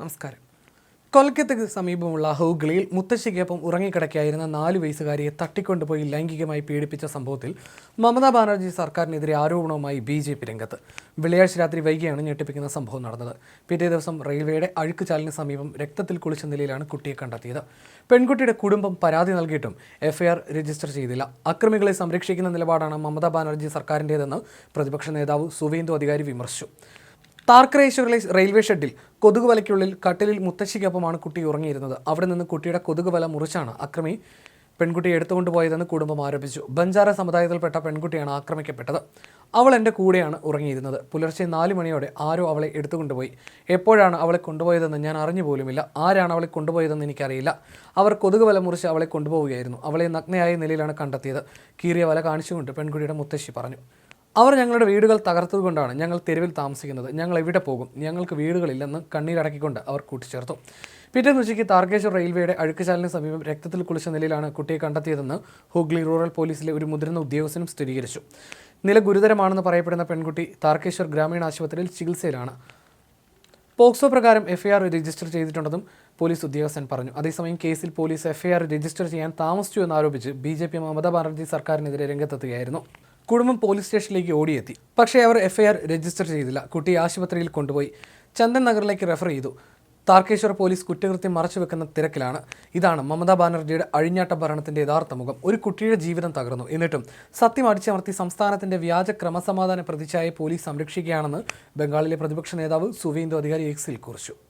നമസ്കാരം. കൊൽക്കത്തയ്ക്ക് സമീപമുള്ള ഹൂഗ്ലിയിൽ മുത്തശ്ശിക്കൊപ്പം ഉറങ്ങിക്കിടക്കായിരുന്ന നാല് വയസ്സുകാരിയെ തട്ടിക്കൊണ്ടുപോയി ലൈംഗികമായി പീഡിപ്പിച്ച സംഭവത്തിൽ മമതാ ബാനർജി സർക്കാരിനെതിരെ ആരോപണവുമായി ബി ജെ പി രംഗത്ത്. വെള്ളിയാഴ്ച രാത്രി വൈകിയാണ് ഞെട്ടിപ്പിക്കുന്ന സംഭവം നടന്നത്. പിറ്റേ ദിവസം റെയിൽവേയുടെ അഴുക്കുചാലിന് സമീപം രക്തത്തിൽ കുളിച്ച നിലയിലാണ് കുട്ടിയെ കണ്ടെത്തിയത്. പെൺകുട്ടിയുടെ കുടുംബം പരാതി നൽകിയിട്ടും എഫ്ഐആർ രജിസ്റ്റർ ചെയ്തില്ല. അക്രമികളെ സംരക്ഷിക്കുന്ന നിലപാടാണ് മമതാ ബാനർജി സർക്കാരിന്റേതെന്ന് പ്രതിപക്ഷ നേതാവ് സുവേന്ദു അധികാരി വിമർശിച്ചു. താർക്കരേശ്വറിലെ റെയിൽവേ ഷെഡിൽ കൊതുക് വലയ്ക്കുള്ളിൽ കട്ടിലിൽ മുത്തശ്ശിക്കൊപ്പമാണ് കുട്ടി ഉറങ്ങിയിരുന്നത്. അവിടെ നിന്ന് കുട്ടിയുടെ കൊതുക് വല മുറിച്ചാണ് അക്രമി പെൺകുട്ടിയെ എടുത്തുകൊണ്ടുപോയതെന്ന് കുടുംബം ആരോപിച്ചു. ബഞ്ചാര സമുദായത്തിൽപ്പെട്ട പെൺകുട്ടിയാണ് ആക്രമിക്കപ്പെട്ടത്. അവൾ എന്റെ കൂടെയാണ് ഉറങ്ങിയിരുന്നത്. പുലർച്ചെ നാല് മണിയോടെ ആരോ അവളെ എടുത്തുകൊണ്ടുപോയി. എപ്പോഴാണ് അവളെ കൊണ്ടുപോയതെന്ന് ഞാൻ അറിഞ്ഞു പോലുമില്ല. ആരാണ് അവളെ കൊണ്ടുപോയതെന്ന് എനിക്കറിയില്ല. അവർ കൊതുക് വല മുറിച്ച് അവളെ കൊണ്ടുപോവുകയായിരുന്നു. അവളെ നഗ്നയായ നിലയിലാണ് കണ്ടെത്തിയത്. കീറിയ വല കാണിച്ചുകൊണ്ട് പെൺകുട്ടിയുടെ മുത്തശ്ശി പറഞ്ഞു. അവർ ഞങ്ങളുടെ വീടുകൾ തകർത്തതുകൊണ്ടാണ് ഞങ്ങൾ തെരുവിൽ താമസിക്കുന്നത്. ഞങ്ങൾ എവിടെ പോകും? ഞങ്ങൾക്ക് വീടുകളില്ലെന്ന് കണ്ണീരടക്കിക്കൊണ്ട് അവർ കൂട്ടിച്ചേർത്തു. പിറ്റേന്ന് ഉച്ചയ്ക്ക് താർക്കേശ്വർ റെയിൽവേയുടെ അഴുക്കുചാലിന് സമീപം രക്തത്തിൽ കുളിച്ച നിലയിലാണ് കുട്ടിയെ കണ്ടെത്തിയതെന്ന് ഹുഗ്ലി റൂറൽ പോലീസിലെ ഒരു മുതിർന്ന ഉദ്യോഗസ്ഥനും സ്ഥിരീകരിച്ചു. നില ഗുരുതരമാണെന്ന് പറയപ്പെടുന്ന പെൺകുട്ടി താർക്കേശ്വർ ഗ്രാമീണ ആശുപത്രിയിൽ ചികിത്സയിലാണ്. പോക്സോ പ്രകാരം എഫ്ഐആർ രജിസ്റ്റർ ചെയ്തിട്ടുണ്ടെന്നും പോലീസ് ഉദ്യോഗസ്ഥൻ പറഞ്ഞു. അതേസമയം കേസിൽ പോലീസ് എഫ്ഐആർ രജിസ്റ്റർ ചെയ്യാൻ താമസിച്ചു എന്നാരോപിച്ച് B J P Mamata Banerjee സർക്കാരിനെതിരെ രംഗത്തെത്തുകയായിരുന്നു. കുടുംബം പോലീസ് സ്റ്റേഷനിലേക്ക് ഓടിയെത്തി. പക്ഷേ അവർ എഫ്ഐആർ രജിസ്റ്റർ ചെയ്തില്ല. കുട്ടിയെ ആശുപത്രിയിൽ കൊണ്ടുപോയി ചന്ദൻ നഗറിലേക്ക് റെഫർ ചെയ്തു. താർക്കേശ്വർ പോലീസ് കുറ്റകൃത്യം മറച്ചുവെക്കുന്ന തിരക്കിലാണ്. ഇതാണ് മമതാ ബാനർജിയുടെ അഴിഞ്ഞാട്ട ഭരണത്തിന്റെ യഥാർത്ഥ മുഖം. ഒരു കുട്ടിയുടെ ജീവിതം തകർന്നു. എന്നിട്ടും സത്യം അടിച്ചമർത്തി സംസ്ഥാനത്തിന്റെ വ്യാജ ക്രമസമാധാന പ്രതിച്ഛായ പോലീസ് സംരക്ഷിക്കുകയാണെന്ന് ബംഗാളിലെ പ്രതിപക്ഷ നേതാവ് സുവേന്ദു അധികാരി എക്സിൽ കുറിച്ചു.